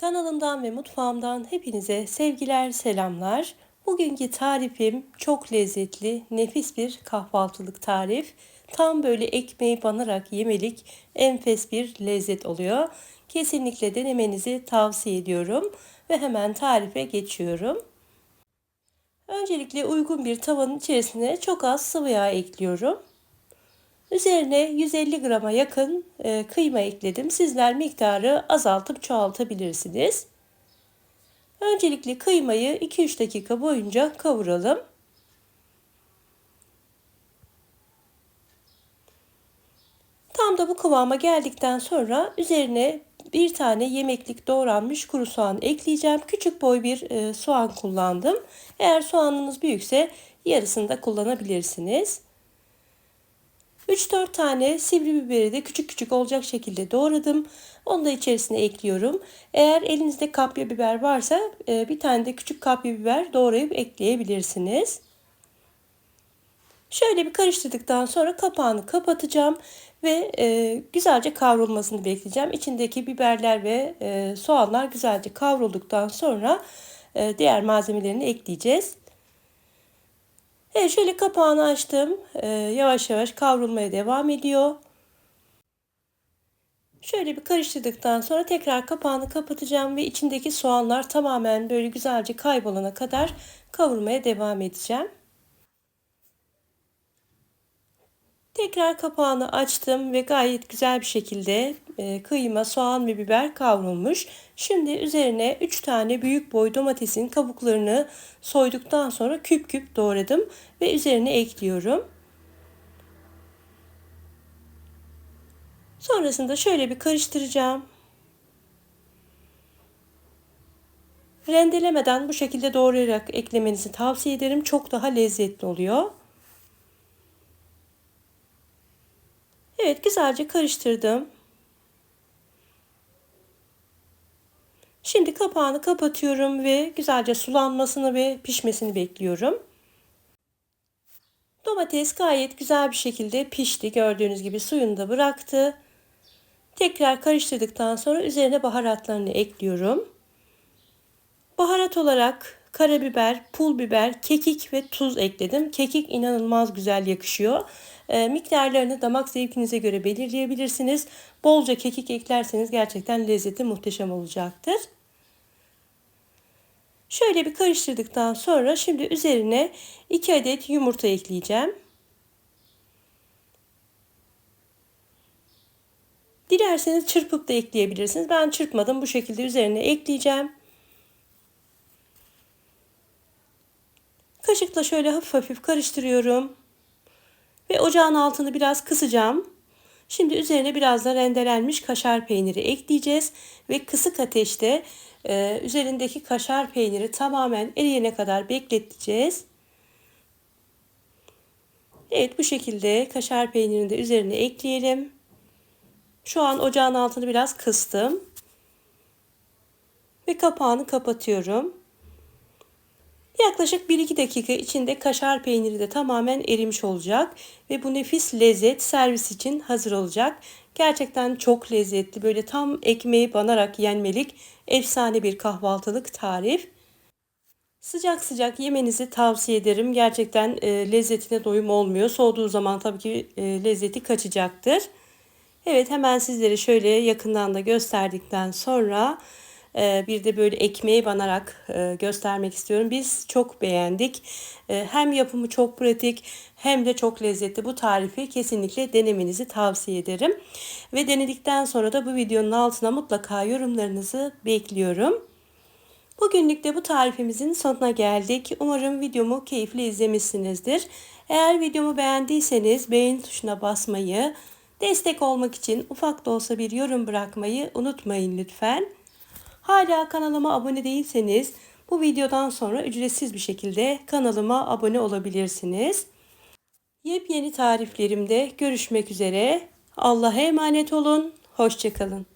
Kanalımdan ve mutfağımdan hepinize sevgiler, selamlar. Bugünkü tarifim çok lezzetli, nefis bir kahvaltılık tarif. Tam böyle ekmeği banarak yemelik enfes bir lezzet oluyor. Kesinlikle denemenizi tavsiye ediyorum ve hemen tarife geçiyorum. Öncelikle uygun bir tavanın içerisine çok az sıvı yağ ekliyorum. Üzerine 150 grama yakın e, kıyma ekledim. Sizler miktarı azaltıp çoğaltabilirsiniz. Öncelikle kıymayı 2-3 dakika boyunca kavuralım. Tam da bu kıvama geldikten sonra üzerine bir tane yemeklik doğranmış kuru soğan ekleyeceğim. Küçük boy bir e, soğan kullandım. Eğer soğanınız büyükse yarısını da kullanabilirsiniz. 3-4 tane sivri biberi de küçük küçük olacak şekilde doğradım. Onu da içerisine ekliyorum. Eğer elinizde kapya biber varsa e, bir tane de küçük kapya biber doğrayıp ekleyebilirsiniz. Şöyle bir karıştırdıktan sonra kapağını kapatacağım ve e, güzelce kavrulmasını bekleyeceğim. İçindeki biberler ve e, soğanlar güzelce kavrulduktan sonra diğer malzemelerini ekleyeceğiz. Evet şöyle kapağını açtım. Ee, yavaş yavaş kavrulmaya devam ediyor. Şöyle bir karıştırdıktan sonra tekrar kapağını kapatacağım ve içindeki soğanlar tamamen böyle güzelce kaybolana kadar kavurmaya devam edeceğim. Tekrar kapağını açtım ve gayet güzel bir şekilde e, kıyma, soğan ve biber kavrulmuş. Şimdi üzerine 3 tane büyük boy domatesin kabuklarını soyduktan sonra küp küp doğradım ve üzerine ekliyorum. Sonrasında şöyle bir karıştıracağım. Rendelemeden bu şekilde doğrayarak eklemenizi tavsiye ederim. Çok daha lezzetli oluyor. Evet güzelce karıştırdım. Şimdi kapağını kapatıyorum ve güzelce sulanmasını ve pişmesini bekliyorum. Domates gayet güzel bir şekilde pişti. Gördüğünüz gibi suyunu da bıraktı. Tekrar karıştırdıktan sonra üzerine baharatlarını ekliyorum. Baharat olarak karabiber, pul biber, kekik ve tuz ekledim. Kekik inanılmaz güzel yakışıyor. E, miktarlarını damak zevkinize göre belirleyebilirsiniz. Bolca kekik eklerseniz gerçekten lezzeti muhteşem olacaktır. Şöyle bir karıştırdıktan sonra şimdi üzerine 2 adet yumurta ekleyeceğim. Dilerseniz çırpıp da ekleyebilirsiniz. Ben çırpmadım. Bu şekilde üzerine ekleyeceğim. Kaşıkla şöyle hafif hafif karıştırıyorum. Ve ocağın altını biraz kısacağım. Şimdi üzerine biraz da rendelenmiş kaşar peyniri ekleyeceğiz. Ve kısık ateşte e, üzerindeki kaşar peyniri tamamen eriyene kadar bekleteceğiz. Evet bu şekilde kaşar peynirini de üzerine ekleyelim. Şu an ocağın altını biraz kıstım. Ve kapağını kapatıyorum. Yaklaşık 1-2 dakika içinde kaşar peyniri de tamamen erimiş olacak ve bu nefis lezzet servis için hazır olacak. Gerçekten çok lezzetli böyle tam ekmeği banarak yenmelik efsane bir kahvaltılık tarif. Sıcak sıcak yemenizi tavsiye ederim. Gerçekten e, lezzetine doyum olmuyor. Soğuduğu zaman tabii ki e, lezzeti kaçacaktır. Evet hemen sizlere şöyle yakından da gösterdikten sonra bir de böyle ekmeği banarak e, göstermek istiyorum. Biz çok beğendik. Ee, hem yapımı çok pratik hem de çok lezzetli. Bu tarifi kesinlikle denemenizi tavsiye ederim. Ve denedikten sonra da bu videonun altına mutlaka yorumlarınızı bekliyorum. Bugünlük de bu tarifimizin sonuna geldik. Umarım videomu keyifli izlemişsinizdir. Eğer videomu beğendiyseniz beğen tuşuna basmayı, destek olmak için ufak da olsa bir yorum bırakmayı unutmayın lütfen. Hala kanalıma abone değilseniz bu videodan sonra ücretsiz bir şekilde kanalıma abone olabilirsiniz. Yepyeni tariflerimde görüşmek üzere. Allah'a emanet olun. Hoşçakalın.